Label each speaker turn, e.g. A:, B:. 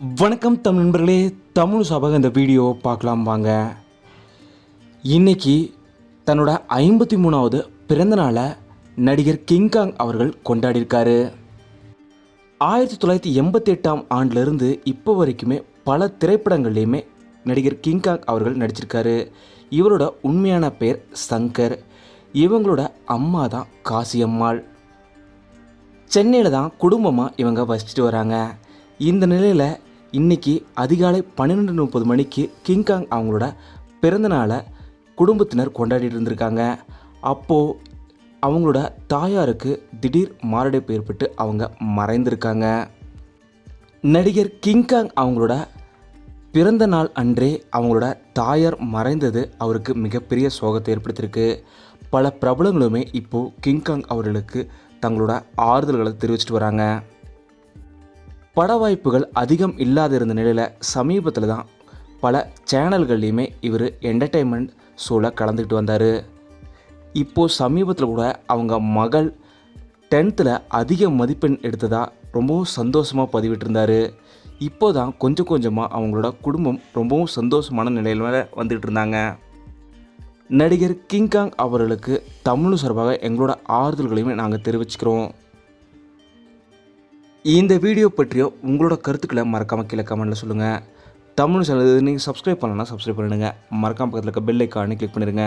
A: வணக்கம் தமிழ் நண்பர்களே தமிழ் சபக இந்த வீடியோ பார்க்கலாம் வாங்க. இன்னைக்கு தன்னோட ஐம்பத்தி மூணாவது பிறந்தநாளை நடிகர் கிங்காங் அவர்கள் கொண்டாடியிருக்காரு. ஆயிரத்தி தொள்ளாயிரத்தி எண்பத்தி எட்டாம் ஆண்டிலிருந்து இப்போ வரைக்குமே பல திரைப்படங்கள்லேயுமே நடிகர் கிங்காங் அவர்கள் நடிச்சிருக்காரு. இவரோட உண்மையான பேர் சங்கர் இவங்களோட அம்மா தான் காசியம்மாள். சென்னையில் தான் குடும்பமாக இவங்க வசிச்சுட்டு வராங்க. இந்த நிலையில் இன்றைக்கி அதிகாலை பன்னிரெண்டு முப்பது மணிக்கு கிங்காங் அவங்களோட பிறந்தநாளை குடும்பத்தினர் கொண்டாடிட்டு இருந்திருக்காங்க. அப்போது அவங்களோட தாயாருக்கு திடீர் மாரடைப்பு ஏற்பட்டு அவங்க மறைந்திருக்காங்க. நடிகர் கிங்காங் அவங்களோட பிறந்த நாள் அன்றே அவங்களோட தாயார் மறைந்தது அவருக்கு மிகப்பெரிய சோகத்தை ஏற்படுத்தியிருக்கு. பல பிரபலங்களுமே இப்போது கிங்காங் அவர்களுக்கு தங்களோட ஆறுதல்களை தெரிவிச்சிட்டு வராங்க. பட வாய்ப்புகள் அதிகம் இல்லாத இருந்த நிலையில் சமீபத்தில் தான் பல சேனல்கள்லையுமே இவர் என்டர்டெயின்மெண்ட் ஷோவில் கலந்துக்கிட்டு வந்தார். இப்போது சமீபத்தில் கூட அவங்க மகள் டென்த்தில் அதிக மதிப்பெண் எடுத்ததாக ரொம்பவும் சந்தோஷமாக பதிவிட்டிருந்தார். இப்போ தான் கொஞ்சம் கொஞ்சமாக அவங்களோட குடும்பம் ரொம்பவும் சந்தோஷமான நிலையில் வந்துக்கிட்டு இருந்தாங்க. நடிகர் கிங்காங் அவர்களுக்கு தமிழ் சார்பாக எங்களோட ஆறுதல்களையுமே நாங்கள் தெரிவிச்சுக்கிறோம். இந்த வீடியோ பற்றிய உங்களோட கருத்துக்களை மறக்காமல் கீழே கமெண்ட்டில் சொல்லுங்கள் தமிழ் சேனல் நீங்கள் சப்ஸ்கிரைப் பண்ணலன்னா சப்ஸ்கிரைப் பண்ணிடுங்க. மறக்காம பக்கத்தில் இருக்க பெல் ஐக்கானே கிளிக் பண்ணிடுங்க.